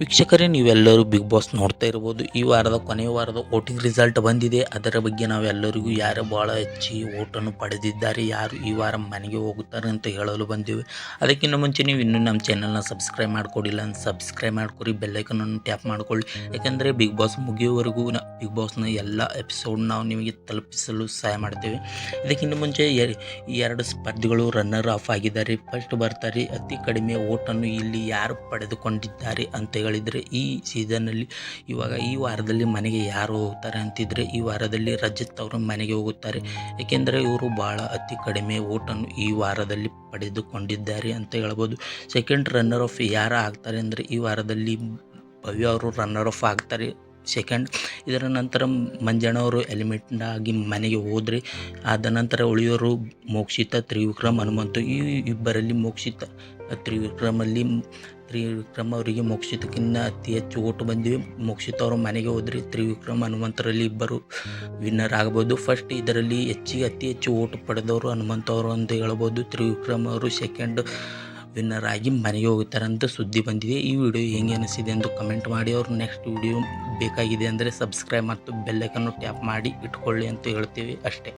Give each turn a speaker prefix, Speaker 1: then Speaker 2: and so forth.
Speaker 1: ವೀಕ್ಷಕರೇ, ನೀವೆಲ್ಲರೂ big boss ನೋಡ್ತಾ ಇರ್ಬೋದು. ಈ ವಾರದ ಕೊನೆಯ ವಾರದ ವೋಟಿಂಗ್ ರಿಸಲ್ಟ್ ಬಂದಿದೆ. ಅದರ ಬಗ್ಗೆ ನಾವೆಲ್ಲರಿಗೂ ಯಾರು ಭಾಳ ಹೆಚ್ಚಿ ಓಟನ್ನು ಪಡೆದಿದ್ದಾರೆ, ಯಾರು ಈ ವಾರ ಮನೆಗೆ ಹೋಗುತ್ತಾರೆ ಅಂತ ಹೇಳಲು ಬಂದಿವೆ. ಅದಕ್ಕಿಂತ ಮುಂಚೆ ನೀವು ಇನ್ನೂ ನಮ್ಮ ಚಾನಲ್ನ ಸಬ್ಸ್ಕ್ರೈಬ್ ಮಾಡ್ಕೊಡಿಲ್ಲ ಅಂತ ಸಬ್ಸ್ಕ್ರೈಬ್ ಮಾಡ್ಕೊರಿ ಬೆಲ್ಲೈಕನನ್ನು ಟ್ಯಾಪ್ ಮಾಡ್ಕೊಳ್ಳಿ. ಯಾಕೆಂದರೆ ಬಿಗ್ ಬಾಸ್ ಮುಗಿಯುವವರೆಗೂ ನ ಬಿಗ್ ಬಾಸ್ನ ಎಲ್ಲ ಎಪಿಸೋಡ್ ನಾವು ನಿಮಗೆ ತಲುಪಿಸಲು ಸಹಾಯ ಮಾಡ್ತೇವೆ. ಇದಕ್ಕಿಂತ ಮುಂಚೆ ಎರಡು ಸ್ಪರ್ಧಿಗಳು ರನ್ನರ್ ಆಫ್ ಆಗಿದ್ದಾರೆ. ಫಸ್ಟ್ ಬರ್ತಾರೆ, ಅತಿ ಕಡಿಮೆ ಓಟನ್ನು ಇಲ್ಲಿ ಯಾರು ಪಡೆದುಕೊಂಡಿದ್ದಾರೆ ಅಂತ ಹೇಳಿದರೆ ಈ ಸೀಸನ್ನಲ್ಲಿ ಇವಾಗ ಈ ವಾರದಲ್ಲಿ ಮನೆಗೆ ಯಾರು ಹೋಗ್ತಾರೆ ಅಂತಿದ್ರೆ ಈ ವಾರದಲ್ಲಿ ರಜತ್ ಅವರು ಮನೆಗೆ ಹೋಗುತ್ತಾರೆ. ಏಕೆಂದರೆ ಇವರು ಭಾಳ ಅತಿ ಕಡಿಮೆ ಓಟನ್ನು ಈ ವಾರದಲ್ಲಿ ಪಡೆದುಕೊಂಡಿದ್ದಾರೆ ಅಂತ ಹೇಳ್ಬೋದು. ಸೆಕೆಂಡ್ ರನ್ನರ್ ಆಫ್ ಯಾರು ಆಗ್ತಾರೆ ಅಂದರೆ ಈ ವಾರದಲ್ಲಿ ಭವ್ಯ ಅವರು ರನ್ನರ್ ಆಫ್ ಆಗ್ತಾರೆ. ಸೆಕೆಂಡ್ ಇದರ ನಂತರ ಮಂಜಣ್ಣವರು ಎಲಿಮೆಂಟ್ ಆಗಿ ಮನೆಗೆ ಹೋದರೆ, ಆದ ನಂತರ ಉಳಿಯೋರು ಮೋಕ್ಷಿತ, ತ್ರಿವಿಕ್ರಮ್, ಹನುಮಂತ, ಈ ಇಬ್ಬರಲ್ಲಿ ಮೋಕ್ಷಿತ, ತ್ರಿವಿಕ್ರಮಲ್ಲಿ ತ್ರಿವಿಕ್ರಮ್ ಅವರಿಗೆ ಮೋಕ್ಷಿತಕ್ಕಿಂತ ಅತಿ ಹೆಚ್ಚು ಓಟು ಬಂದಿವೆ. ಮೋಕ್ಷಿತ ಅವರು ಮನೆಗೆ ಹೋದರೆ ತ್ರಿವಿಕ್ರಮ್, ಹನುಮಂತರಲ್ಲಿ ಇಬ್ಬರು ವಿನ್ನರ್ ಆಗ್ಬೋದು. ಫಸ್ಟ್ ಇದರಲ್ಲಿ ಹೆಚ್ಚಿಗೆ ಅತಿ ಹೆಚ್ಚು ಓಟು ಪಡೆದವರು ಹನುಮಂತ ಅವರು ಅಂತ ಹೇಳ್ಬೋದು. ತ್ರಿವಿಕ್ರಮ್ ಅವರು ಸೆಕೆಂಡ್ ವಿನ್ನರ್ ಆಗಿ ಮನೆಗೆ ಹೋಗುತ್ತಾರೆ ಅಂತ ಸುದ್ದಿ ಬಂದಿದೆ. ಈ ವಿಡಿಯೋ ಹೆಂಗೆ ಅನಿಸಿದೆ ಎಂದು ಕಮೆಂಟ್ ಮಾಡಿ. ಅವರು ನೆಕ್ಸ್ಟ್ ವಿಡಿಯೋ ಬೇಕಾಗಿದೆ ಅಂದರೆ ಸಬ್ಸ್ಕ್ರೈಬ್ ಮತ್ತು ಬೆಲ್ಲೈಕನ್ನು ಟ್ಯಾಪ್ ಮಾಡಿ ಇಟ್ಕೊಳ್ಳಿ ಅಂತ ಹೇಳ್ತೀವಿ ಅಷ್ಟೇ.